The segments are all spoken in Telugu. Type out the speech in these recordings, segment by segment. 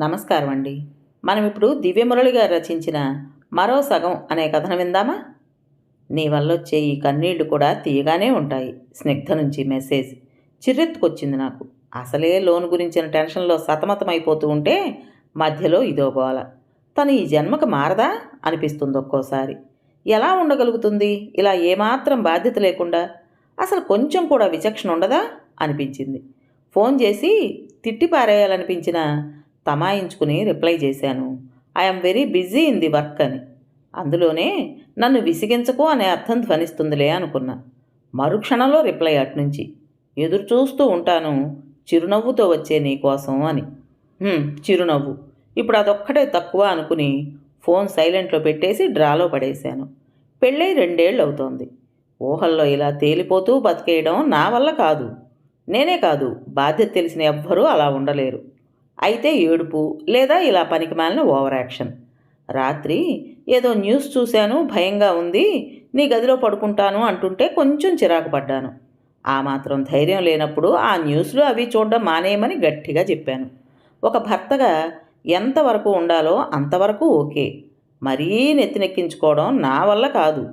నమస్కారం అండి మనం ఇప్పుడు దివ్యమురళి గారు రచించిన మరో సగం అనే కథను విందామా? నీ వల్ల వచ్చే ఈ కన్నీళ్ళు కూడా తీయగానే ఉంటాయి స్నిగ్ధ నుంచి మెసేజ్. చిర్రెత్తుకొచ్చింది నాకు. అసలే లోన్ గురించిన టెన్షన్లో సతమతమైపోతూ ఉంటే మధ్యలో ఇదో గోల. తను ఈ జన్మకు మారదా? అనిపిస్తుంది ఒక్కోసారి. ఎలా ఉండగలుగుతుంది? ఇలా ఏమాత్రం బాధ్యత లేకుండా అసలు కొంచెం కూడా విచక్షణ ఉండదా? అనిపించింది. ఫోన్ చేసి తిట్టి పారేయాలనిపించిన తమాయించుకుని రిప్లై చేశాను. I'm very busy in the work అని. అందులోనే నన్ను విసిగించకు అనే అర్థం ధ్వనిస్తుందిలే అనుకున్నా. మరుక్షణంలో రిప్లై అట్నుంచి. ఎదురు చూస్తూ ఉంటాను. చిరునవ్వుతో వచ్చే నీకోసం అని. చిరునవ్వు. ఇప్పుడు అదొక్కటే తక్కువ అనుకుని ఫోన్ సైలెంట్లో పెట్టేసి డ్రాలో పడేశాను. పెళ్ళై రెండేళ్ళు అవుతోంది ఊహల్లో ఇలా తేలిపోతూ బతికేయడం నా వల్ల కాదు. నేనే కాదు. బాధ్యత తెలిసిన ఎవ్వరూ అలా ఉండలేరు. అయితే ఏడుపు లేదా ఇలా పనికిమాలిన ఓవర్ యాక్షన్. రాత్రి ఏదో న్యూస్ చూశాను భయంగా ఉంది నీ గదిలో పడుకుంటాను అంటుంటే కొంచెం చిరాకు పడ్డాను. ఆ మాత్రం ధైర్యం లేనప్పుడు ఆ న్యూస్లు అవి చూడడం మానేయమని గట్టిగా చెప్పాను. ఒక భర్తగా ఎంతవరకు ఉండాలో అంతవరకు ఓకే. మరీ నెత్తినెక్కించుకోవడం నా వల్ల కాదు.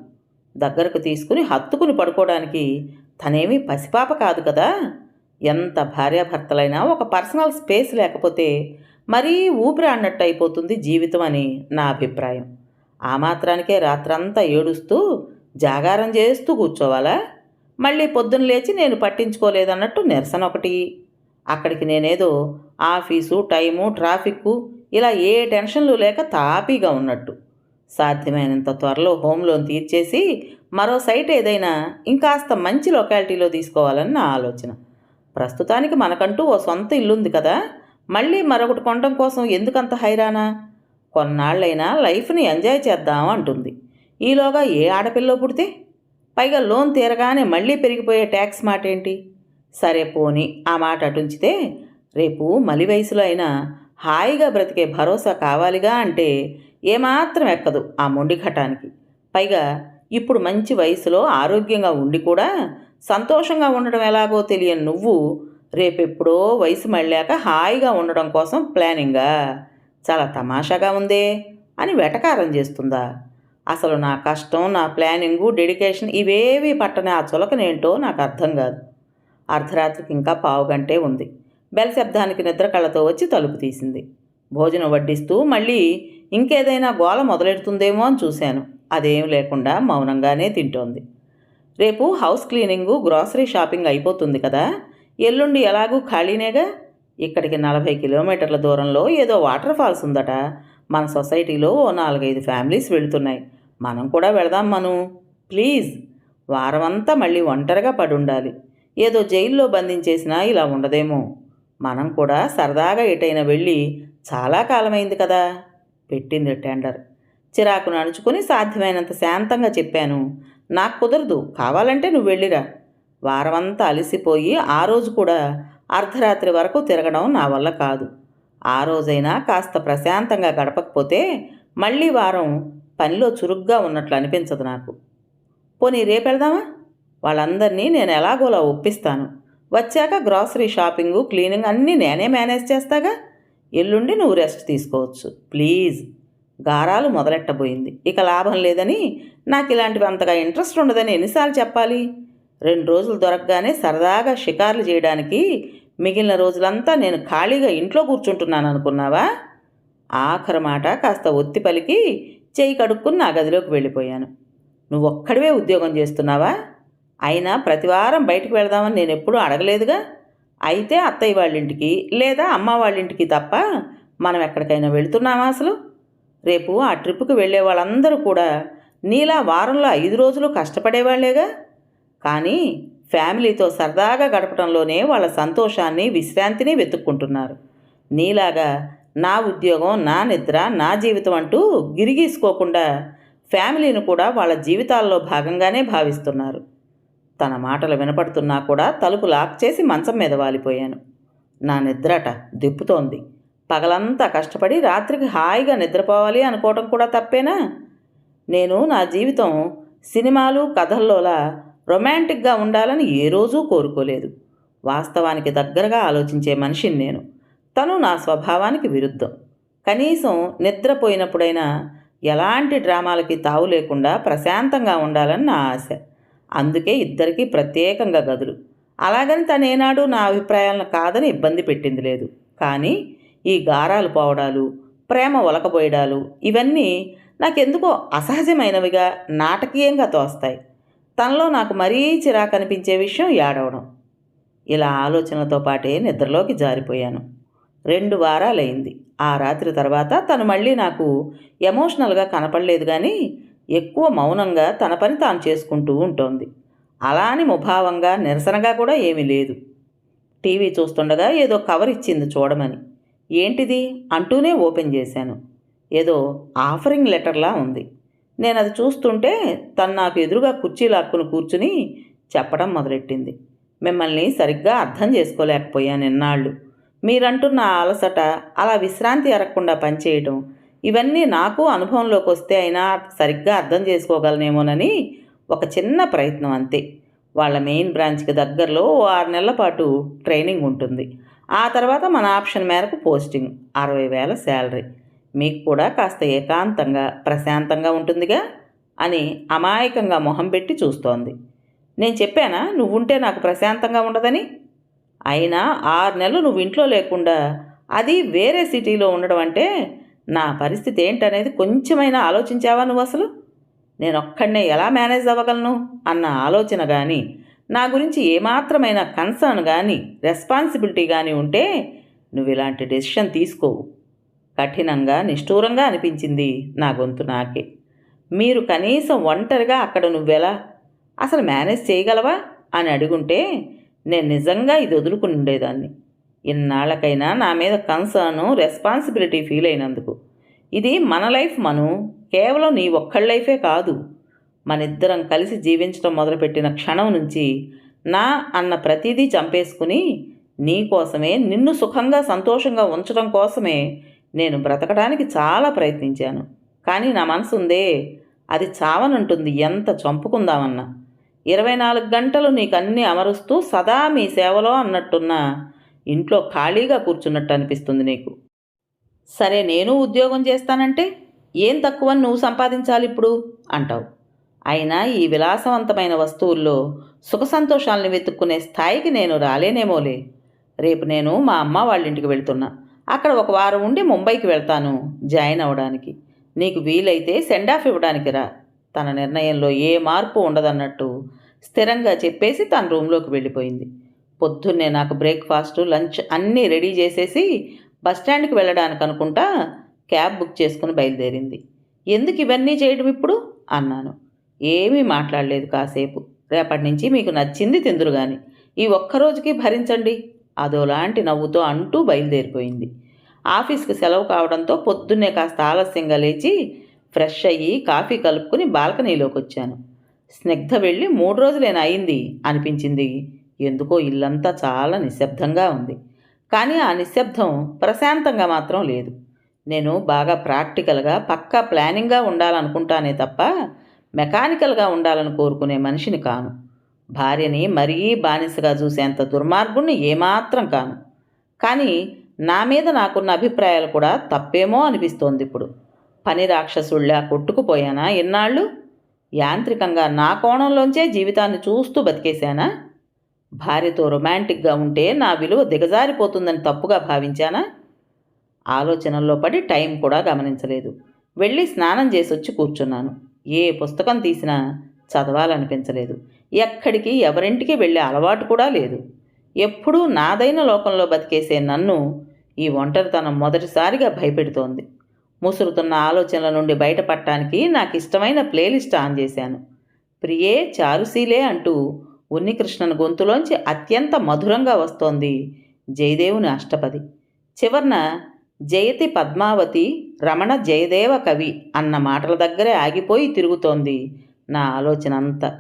దగ్గరకు తీసుకుని హత్తుకుని పడుకోవడానికి తనేమీ పసిపాప కాదు కదా. ఎంత భార్యాభర్తలైనా ఒక పర్సనల్ స్పేస్ లేకపోతే మరీ ఊపిరి అన్నట్టు అయిపోతుంది జీవితం అని నా అభిప్రాయం. ఆ మాత్రానికే రాత్రంతా ఏడుస్తూ జాగారం చేస్తూ కూర్చోవాలా? మళ్ళీ పొద్దున్న లేచి నేను పట్టించుకోలేదన్నట్టు నిరసన ఒకటి. అక్కడికి నేనేదో ఆఫీసు టైము ట్రాఫిక్కు ఇలా ఏ టెన్షన్లు లేక తాపీగా ఉన్నట్టు. సాధ్యమైనంత త్వరలో హోమ్ లోన్ తీర్చేసి మరో సైట్ ఏదైనా ఇంకాస్త మంచి లొకాలిటీలో తీసుకోవాలని నా ఆలోచన. ప్రస్తుతానికి మనకంటూ ఓ సొంత ఇల్లుంది కదా. మళ్ళీ మరొకటి కొనడం కోసం ఎందుకంత హైరానా కొన్నాళ్ళైనా లైఫ్ని ఎంజాయ్ చేద్దాం అంటుంది. ఈలోగా ఏ ఆడపిల్ల పుడితే? పైగా లోన్ తీరగానే మళ్ళీ పెరిగిపోయే ట్యాక్స్ మాట ఏంటి సరే పోని ఆ మాట అటుంచితే రేపు మలి వయసులో అయినా హాయిగా బ్రతికే భరోసా కావాలిగా అంటే ఏమాత్రం ఎక్కదు ఆ మొండి ఘటానికి. పైగా ఇప్పుడు మంచి వయసులో ఆరోగ్యంగా ఉండి కూడా సంతోషంగా ఉండడం ఎలాగో తెలియని నువ్వు రేపెప్పుడో వయసు మళ్ళాక హాయిగా ఉండడం కోసం ప్లానింగా. చాలా తమాషాగా ఉందే అని వెటకారం చేస్తుందా? అసలు నా కష్టం నా ప్లానింగు డెడికేషన్ ఇవేవి పట్టని ఆ చులకనేంటో నాకు అర్థం కాదు. అర్ధరాత్రికి ఇంకా పావు గంటే ఉంది. బెల్ శబ్దానికి నిద్ర కళ్ళతో వచ్చి తలుపు తీసింది. భోజనం వడ్డిస్తూ మళ్ళీ ఇంకేదైనా గోల మొదలెడుతుందేమో అని చూశాను. అదేం లేకుండా మౌనంగానే తింటోంది. రేపు హౌస్ క్లీనింగు గ్రాసరీ షాపింగ్ అయిపోతుంది కదా. ఎల్లుండి ఎలాగూ ఖాళీనేగా? ఇక్కడికి నలభై కిలోమీటర్ల దూరంలో ఏదో వాటర్ ఫాల్స్ ఉందట. మన సొసైటీలో ఓ నాలుగైదు ఫ్యామిలీస్ వెళుతున్నాయి. మనం కూడా వెళదాం మను. ప్లీజ్. వారమంతా మళ్ళీ ఒంటరిగా పడి ఉండాలి ఏదో జైల్లో బంధించేసినా ఇలా ఉండదేమో. మనం కూడా సరదాగా ఎటైనా వెళ్ళి చాలా కాలమైంది కదా. పెట్టింది టెండర్. చిరాకును అణుచుకొని సాధ్యమైనంత శాంతంగా చెప్పాను. నాకు కుదరదు కావాలంటే నువ్వు వెళ్ళిరా. వారమంతా అలసిపోయి ఆ రోజు కూడా అర్ధరాత్రి వరకు తిరగడం నా వల్ల కాదు. ఆ రోజైనా కాస్త ప్రశాంతంగా గడపకపోతే మళ్ళీ వారం పనిలో చురుగ్గా ఉన్నట్లు అనిపించదు నాకు. పోనీ రేపు వెళ్దామా వాళ్ళందరినీ నేను ఎలాగోలా ఒప్పిస్తాను. వచ్చాక గ్రాసరీ షాపింగు క్లీనింగ్ అన్నీ నేనే మేనేజ్ చేస్తాగా? ఎల్లుండి నువ్వు రెస్ట్ తీసుకోవచ్చు ప్లీజ్. గారాలు మొదలెట్టబోయింది. ఇక లాభం లేదని నాకు ఇలాంటివి అంతగా ఇంట్రెస్ట్ ఉండదని ఎన్నిసార్లు చెప్పాలి? రెండు రోజులు దొరకగానే సరదాగా షికార్లు చేయడానికి మిగిలిన రోజులంతా నేను ఖాళీగా ఇంట్లో కూర్చుంటున్నాను అనుకున్నావా? ఆఖరి మాట కాస్త ఒత్తి పలికి చేయి కడుక్కుని నా గదిలోకి వెళ్ళిపోయాను. నువ్వు ఒక్కడివే ఉద్యోగం చేస్తున్నావా? అయినా ప్రతివారం బయటకు వెళదామని నేను ఎప్పుడూ అడగలేదుగా? అయితే అత్తయ్య వాళ్ళ ఇంటికి లేదా అమ్మ వాళ్ళ ఇంటికి తప్ప మనం ఎక్కడికైనా వెళుతున్నామా అసలు? రేపు ఆ ట్రిప్కి వెళ్ళే వాళ్ళందరూ కూడా నీలా వారంలో ఐదు రోజులు కష్టపడేవాళ్ళేగా? కానీ ఫ్యామిలీతో సరదాగా గడపడంలోనే వాళ్ళ సంతోషాన్ని విశ్రాంతిని వెతుక్కుంటున్నారు. నీలాగా నా ఉద్యోగం నా నిద్ర నా జీవితం అంటూ గిరిగీసుకోకుండా ఫ్యామిలీని కూడా వాళ్ళ జీవితాల్లో భాగంగానే భావిస్తున్నారు. తన మాటలు వినపడుతున్నా కూడా తలుపు లాక్ చేసి మంచం మీద వాలిపోయాను. నా నిద్రట దిప్పుతోంది. పగలంతా కష్టపడి రాత్రికి హాయిగా నిద్రపోవాలి అనుకోవటం కూడా తప్పేనా? నేను నా జీవితం సినిమాలు కథల్లోలా రొమాంటిక్గా ఉండాలని ఏ రోజూ కోరుకోలేదు. వాస్తవానికి దగ్గరగా ఆలోచించే మనిషిని నేను. తను నా స్వభావానికి విరుద్ధం. కనీసం నిద్రపోయినప్పుడైనా ఎలాంటి డ్రామాలకి తావు లేకుండా ప్రశాంతంగా ఉండాలని నా ఆశ. అందుకే ఇద్దరికీ ప్రత్యేకంగా గదులు. అలాగని తను ఏనాడు నా అభిప్రాయాలను కాదని ఇబ్బంది పెట్టింది లేదు. కానీ ఈ గారాలు పోవడాలు ప్రేమ ఒలకబోయడాలు ఇవన్నీ నాకెందుకో అసహజమైనవిగా నాటకీయంగా తోస్తాయి. తనలో నాకు మరీ చిరాకు అనిపించే విషయం ఏడవడం. ఇలా ఆలోచనలతో పాటే నిద్రలోకి జారిపోయాను. రెండు వారాలైంది. ఆ రాత్రి తర్వాత తను మళ్ళీ నాకు ఎమోషనల్గా కనపడలేదు కానీ ఎక్కువ మౌనంగా తన పని తాను చేసుకుంటూ ఉంటోంది. అలా అని ముభావంగా నిరసనగా కూడా ఏమీ లేదు. టీవీ చూస్తుండగా ఏదో కవర్ ఇచ్చింది చూడమని. ఏంటిది? అంటూనే ఓపెన్ చేశాను. ఏదో ఆఫరింగ్ లెటర్లా ఉంది. నేను అది చూస్తుంటే తను నాకు ఎదురుగా కుర్చీ లాక్కుని కూర్చుని చెప్పడం మొదలెట్టింది. మిమ్మల్ని సరిగ్గా అర్థం చేసుకోలేకపోయాను ఎన్నాళ్ళు మీరంటున్న అలసట అలా విశ్రాంతి అరగకుండా పనిచేయటం ఇవన్నీ నాకు అనుభవంలోకి వస్తే అయినా సరిగ్గా అర్థం చేసుకోగలనేమోనని ఒక చిన్న ప్రయత్నం అంతే. వాళ్ళ మెయిన్ బ్రాంచ్కి దగ్గరలో ఓ ఆరు నెలల పాటు ట్రైనింగ్ ఉంటుంది. ఆ తర్వాత మన ఆప్షన్ మేరకు పోస్టింగ్. అరవై వేల శాలరీ. మీకు కూడా కాస్త ఏకాంతంగా ప్రశాంతంగా ఉంటుందిగా అని అమాయకంగా మొహం పెట్టి చూస్తోంది. నేను చెప్పానా? నువ్వుంటే నాకు ప్రశాంతంగా ఉండదని? అయినా ఆరు నెలలు నువ్వు ఇంట్లో లేకుండా అది వేరే సిటీలో ఉండడం అంటే నా పరిస్థితి ఏంటనేది కొంచెమైనా ఆలోచించావా నువ్వు అసలు నేను ఒక్కడనే ఎలా మేనేజ్ అవ్వగలను? అన్న ఆలోచన కానీ నా గురించి ఏమాత్రమైన కన్సర్న్ కానీ రెస్పాన్సిబిలిటీ కానీ ఉంటే నువ్వు ఇలాంటి డెసిషన్ తీసుకోవు. కఠినంగా నిష్ఠూరంగా అనిపించింది నా గొంతు నాకే. మీరు కనీసం ఒంటరిగా అక్కడ నువ్వెలా? అసలు మేనేజ్ చేయగలవా? అని అడుగుంటే నేను నిజంగా ఇది వదులుకుని ఉండేదాన్ని. ఇన్నాళ్ళకైనా నా మీద కన్సర్ను రెస్పాన్సిబిలిటీ ఫీల్ అయినందుకు. ఇది మన లైఫ్ మను. కేవలం నీ ఒక్కళ్ళ లైఫే కాదు. మనిద్దరం కలిసి జీవించడం మొదలుపెట్టిన క్షణం నుంచి నా అన్న ప్రతిదీ చంపేసుకుని నీ కోసమే నిన్ను సుఖంగా సంతోషంగా ఉంచడం కోసమే నేను బ్రతకడానికి చాలా ప్రయత్నించాను. కానీ నా మనసు ఉందే అది చావనంటుంది ఎంత చంపుకుందామన్నా. ఇరవై నాలుగు గంటలు నీకు అమరుస్తూ సదా మీ సేవలో అన్నట్టున్న ఇంట్లో ఖాళీగా కూర్చున్నట్టు అనిపిస్తుంది నీకు. సరే నేను ఉద్యోగం చేస్తానంటే ఏం తక్కువని నువ్వు సంపాదించాలి ఇప్పుడు అంటావు. అయినా ఈ విలాసవంతమైన వస్తువుల్లో సుఖ సంతోషాలను వెతుక్కునే స్థాయికి నేను రాలేనేమోలే. రేపు నేను మా అమ్మ వాళ్ళ ఇంటికి వెళ్తున్నా. అక్కడ ఒక వారం ఉండి ముంబైకి వెళ్తాను జాయిన్ అవ్వడానికి నీకు వీలైతే సెండ్ ఆఫ్ ఇవ్వడానికి రా. తన నిర్ణయంలో ఏ మార్పు ఉండదన్నట్టు స్థిరంగా చెప్పేసి తన రూమ్లోకి వెళ్ళిపోయింది. పొద్దున్నే నాకు బ్రేక్ఫాస్ట్ లంచ్ అన్నీ రెడీ చేసేసి బస్టాండ్కి వెళ్ళడానికి అనుకుంటా క్యాబ్ బుక్ చేసుకుని బయలుదేరింది. ఎందుకు ఇవన్నీ చేయడం ఇప్పుడు? అన్నాను. ఏమీ మాట్లాడలేదు కాసేపు. రేపటి నుంచి మీకు నచ్చింది తిందురు గాని. ఈ ఒక్కరోజుకి భరించండి. అదోలాంటి నవ్వుతో అంటూ బయలుదేరిపోయింది. ఆఫీస్కి సెలవు కావడంతో పొద్దున్నే కాస్త ఆలస్యంగా లేచి ఫ్రెష్ అయ్యి కాఫీ కలుపుకుని బాల్కనీలోకి వచ్చాను స్నిగ్ధ వెళ్ళి మూడు రోజులేనా అయింది అనిపించింది. ఎందుకో ఇల్లంతా చాలా నిశ్శబ్దంగా ఉంది. కానీ ఆ నిశ్శబ్దం ప్రశాంతంగా మాత్రం లేదు. నేను బాగా ప్రాక్టికల్గా పక్కా ప్లానింగ్గా ఉండాలనుకుంటానే తప్ప మెకానికల్గా ఉండాలని కోరుకునే మనిషిని కాను. భార్యని మరీ బానిసగా చూసేంత దుర్మార్గుణ్ణి ఏమాత్రం కాను. కానీ నా మీద నాకున్న అభిప్రాయాలు కూడా తప్పేమో అనిపిస్తోంది ఇప్పుడు. పని రాక్షసుళ్ళా కొట్టుకుపోయానా ఎన్నాళ్ళు? యాంత్రికంగా నా కోణంలోంచే జీవితాన్ని చూస్తూ బతికేశానా? భార్యతో రొమాంటిక్గా ఉంటే నా విలువ దిగజారిపోతుందని తప్పుగా భావించానా? ఆలోచనల్లో పడి టైం కూడా గమనించలేదు. వెళ్ళి స్నానం చేసి వచ్చి కూర్చున్నాను. ఏ పుస్తకం తీసినా చదవాలనిపించలేదు. ఎక్కడికి ఎవరింటికి వెళ్ళే అలవాటు కూడా లేదు. ఎప్పుడూ నాదైన లోకంలో బతికేసే నన్ను ఈ ఒంటరితనం మొదటిసారిగా భయపెడుతోంది. ముసురుతున్న ఆలోచనల నుండి బయటపడటానికి నాకు ఇష్టమైన ప్లేలిస్ట్ ఆన్ చేశాను. ప్రియే చారుశీలే అంటూ ఉన్నికృష్ణన్ గొంతులోంచి అత్యంత మధురంగా వస్తోంది జయదేవుని అష్టపది. చివర్న జయతి పద్మావతి రమణ జయదేవ కవి అన్న మాటల దగ్గరే ఆగిపోయి తిరుగుతోంది నా ఆలోచన అంతా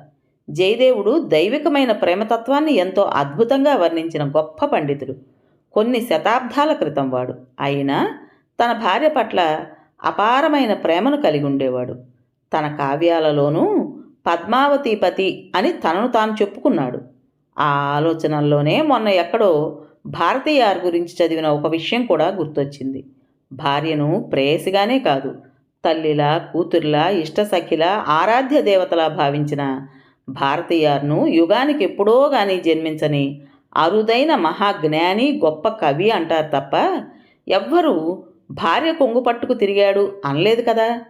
జయదేవుడు దైవికమైన ప్రేమతత్వాన్ని ఎంతో అద్భుతంగా వర్ణించిన గొప్ప పండితుడు. కొన్ని శతాబ్దాల క్రితం వాడు. అయినా తన భార్య పట్ల అపారమైన ప్రేమను కలిగి ఉండేవాడు. తన కావ్యాలలోనూ పద్మావతీపతి అని తనను తాను చెప్పుకున్నాడు. ఆ ఆలోచనల్లోనే మొన్న ఎక్కడో భారతీయార్ గురించి చదివిన ఒక విషయం కూడా గుర్తొచ్చింది. భార్యను ప్రేయసిగానే కాదు. తల్లిలా కూతురిలా ఇష్టసఖిలా ఆరాధ్య దేవతలా భావించిన భారతీయార్ను యుగానికి ఎప్పుడో గాని జన్మించని అరుదైన మహాజ్ఞాని గొప్ప కవి అంటారు తప్ప ఎవ్వరూ భార్య కొంగు పట్టుకు తిరిగాడు అనలేదు కదా.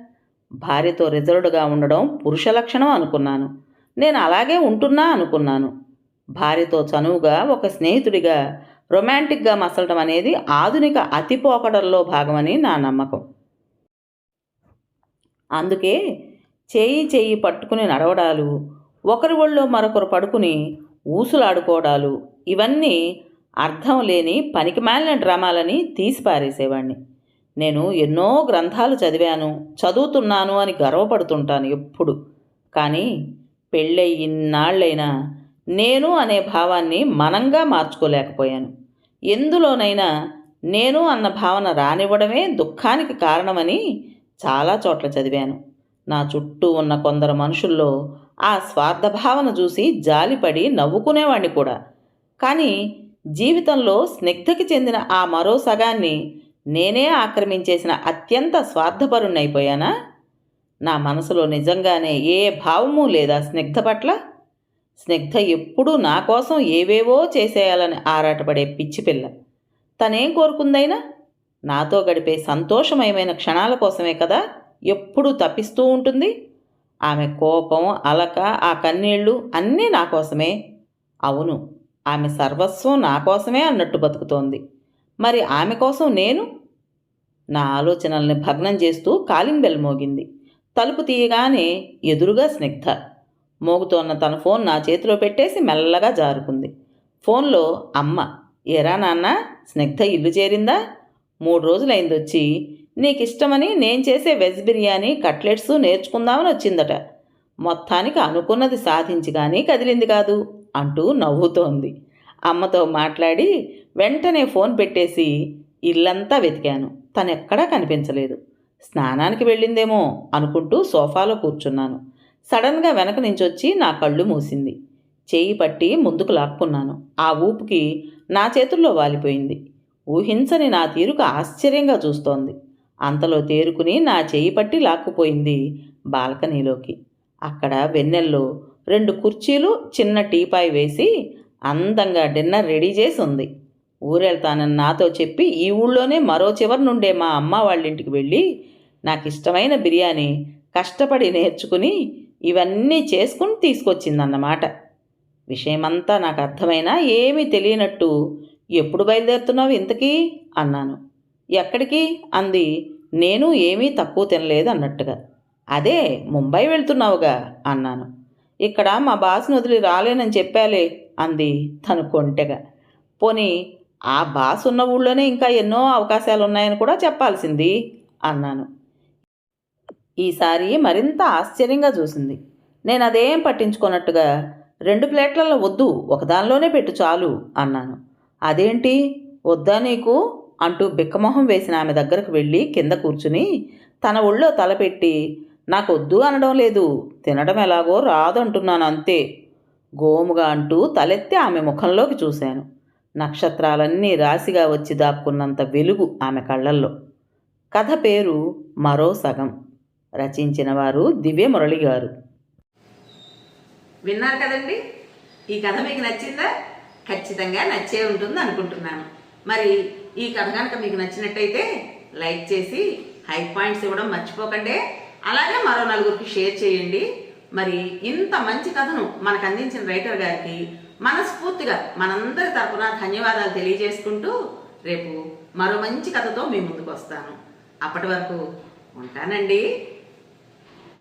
భార్యతో రిజర్వ్డ్గా ఉండడం పురుష లక్షణం అనుకున్నాను. నేను అలాగే ఉంటున్నా అనుకున్నాను. భార్యతో చనువుగా ఒక స్నేహితుడిగా రొమాంటిక్గా మసలటం అనేది ఆధునిక అతిపోకడల్లో భాగమని నా నమ్మకం. అందుకే చేయి చేయి పట్టుకుని నడవడాలు ఒకరి ఒళ్ళో మరొకరు పడుకుని ఊసులాడుకోవడాలు ఇవన్నీ అర్థం లేని పనికిమాలిన డ్రామాలని తీసిపారేసేవాడిని నేను ఎన్నో గ్రంథాలు చదివాను చదువుతున్నాను అని గర్వపడుతుంటాను ఎప్పుడు. కానీ పెళ్ళయి ఇన్నాళ్ళైనా నేను అనే భావాన్ని మనంగా మార్చుకోలేకపోయాను. ఎందులోనైనా నేను అన్న భావన రానివ్వడమే దుఃఖానికి కారణమని చాలా చోట్ల చదివాను. నా చుట్టూ ఉన్న కొందరు మనుషుల్లో ఆ స్వార్థ భావన చూసి జాలిపడి నవ్వుకునేవాణ్ణి కూడా. కానీ జీవితంలో స్నిగ్ధకి చెందిన ఆ మరో సగాన్ని నేనే ఆక్రమించేసిన అత్యంత స్వార్థపరుణ్ణైపోయానా? నా మనసులో నిజంగానే ఏ భావము లేదా స్నిగ్ధ పట్ల స్నిగ్ధ ఎప్పుడూ నా కోసం ఏవేవో చేసేయాలని ఆరాటపడే పిచ్చి పిల్ల. తనేం కోరుకుందైనా? నాతో గడిపే సంతోషమయమైన క్షణాల కోసమే కదా ఎప్పుడూ తప్పిస్తూ ఉంటుంది. ఆమె కోపం అలక ఆ కన్నీళ్ళు అన్నీ నా కోసమే. అవును ఆమె సర్వస్వం నా కోసమే అన్నట్టు బతుకుతోంది. మరి ఆమె కోసం నేను? నా ఆలోచనల్ని భగ్నం చేస్తూ కాలింగ్ బెల్ మోగింది. తలుపు తీయగానే ఎదురుగా స్నిగ్ధ మోగుతోన్న తన ఫోన్ నా చేతిలో పెట్టేసి మెల్లగా జారుకుంది. ఫోన్లో అమ్మ ఎరా నాన్న స్నిగ్ధ ఇల్లు చేరిందా? మూడు రోజులైంది వచ్చి నీకు ఇష్టమని నేను చేసే వెజ్ బిర్యానీ కట్లెట్స్ నేర్చుకుందామని వచ్చిందట. మొత్తానికి అనుకున్నది సాధించి కానీ కదిలింది కాదు అంటూ నవ్వుతోంది. అమ్మతో మాట్లాడి వెంటనే ఫోన్ పెట్టేసి ఇల్లంతా వెతికాను. తనెక్కడా కనిపించలేదు. స్నానానికి వెళ్ళిందేమో అనుకుంటూ సోఫాలో కూర్చున్నాను. సడన్గా వెనక నుంచి వచ్చి నా కళ్ళు మూసింది. చేయి పట్టి ముందుకు లాక్కున్నాను. ఆ ఊపుకి నా చేతుల్లో వాలిపోయింది. ఊహించని నా తీరుకు ఆశ్చర్యంగా చూస్తోంది. అంతలో తేరుకుని నా చేయి పట్టి లాక్కుపోయింది బాల్కనీలోకి. అక్కడ వెన్నెల్లో రెండు కుర్చీలు చిన్న టీపాయ్ వేసి అందంగా డిన్నర్ రెడీ చేసి ఉంది ఊరెళ్తానని నాతో చెప్పి ఈ ఊళ్ళోనే మరో చివరి నుండే మా అమ్మ వాళ్ళ ఇంటికి వెళ్ళి నాకు ఇష్టమైన బిర్యానీ కష్టపడి నేర్చుకుని ఇవన్నీ చేసుకుని తీసుకొచ్చిందన్నమాట. విషయమంతా నాకు అర్థమైనా ఏమీ తెలియనట్టు ఎప్పుడు బయలుదేరుతున్నావు ఇంతకీ? అన్నాను. ఎక్కడికి? అంది. నేను ఏమీ తక్కువ తినలేదు అన్నట్టుగా. అదే ముంబై వెళ్తున్నావుగా? అన్నాను. ఇక్కడ మా బాస్ని వదిలి రాలేనని చెప్పాలే అంది తను కొంటెగా. పోనీ ఆ బాస్ ఉన్న ఊళ్ళోనే ఇంకా ఎన్నో అవకాశాలు ఉన్నాయని కూడా చెప్పాల్సింది అన్నాను. ఈసారి మరింత ఆశ్చర్యంగా చూసింది. నేను అదేం పట్టించుకున్నట్టుగా రెండు ప్లేట్లలో వద్దు ఒకదానిలోనే పెట్టు చాలు అన్నాను. అదేంటి? వద్దా నీకు? అంటూ బిక్కమొహం వేసిన ఆమె దగ్గరకు వెళ్ళి కింద కూర్చుని తన ఒళ్ళో తలపెట్టి నాకు వద్దు అనడం లేదు తినడం ఎలాగో రాదంటున్నాను అంతే గోముగా అంటూ తలెత్తి ఆమె ముఖంలోకి చూశాను. నక్షత్రాలన్నీ రాశిగా వచ్చి దాక్కున్నంత వెలుగు ఆమె కళ్ళల్లో. కథ పేరు మరో సగం. రచించిన వారు దివ్య మురళి గారు. విన్నారు కదండి? ఈ కథ మీకు నచ్చిందా? ఖచ్చితంగా నచ్చే ఉంటుంది అనుకుంటున్నాను. మరి ఈ కథ కనుక మీకు నచ్చినట్టయితే లైక్ చేసి హై పాయింట్స్ ఇవ్వడం మర్చిపోకండి. అలాగే మరో నలుగురికి షేర్ చేయండి. మరి ఇంత మంచి కథను మనకు అందించిన రైటర్ గారికి మనస్ఫూర్తిగా మనందరి తరపున ధన్యవాదాలు తెలియజేసుకుంటూ రేపు మరో మంచి కథతో మీ ముందుకు వస్తాను. అప్పటి వరకు ఉంటానండి.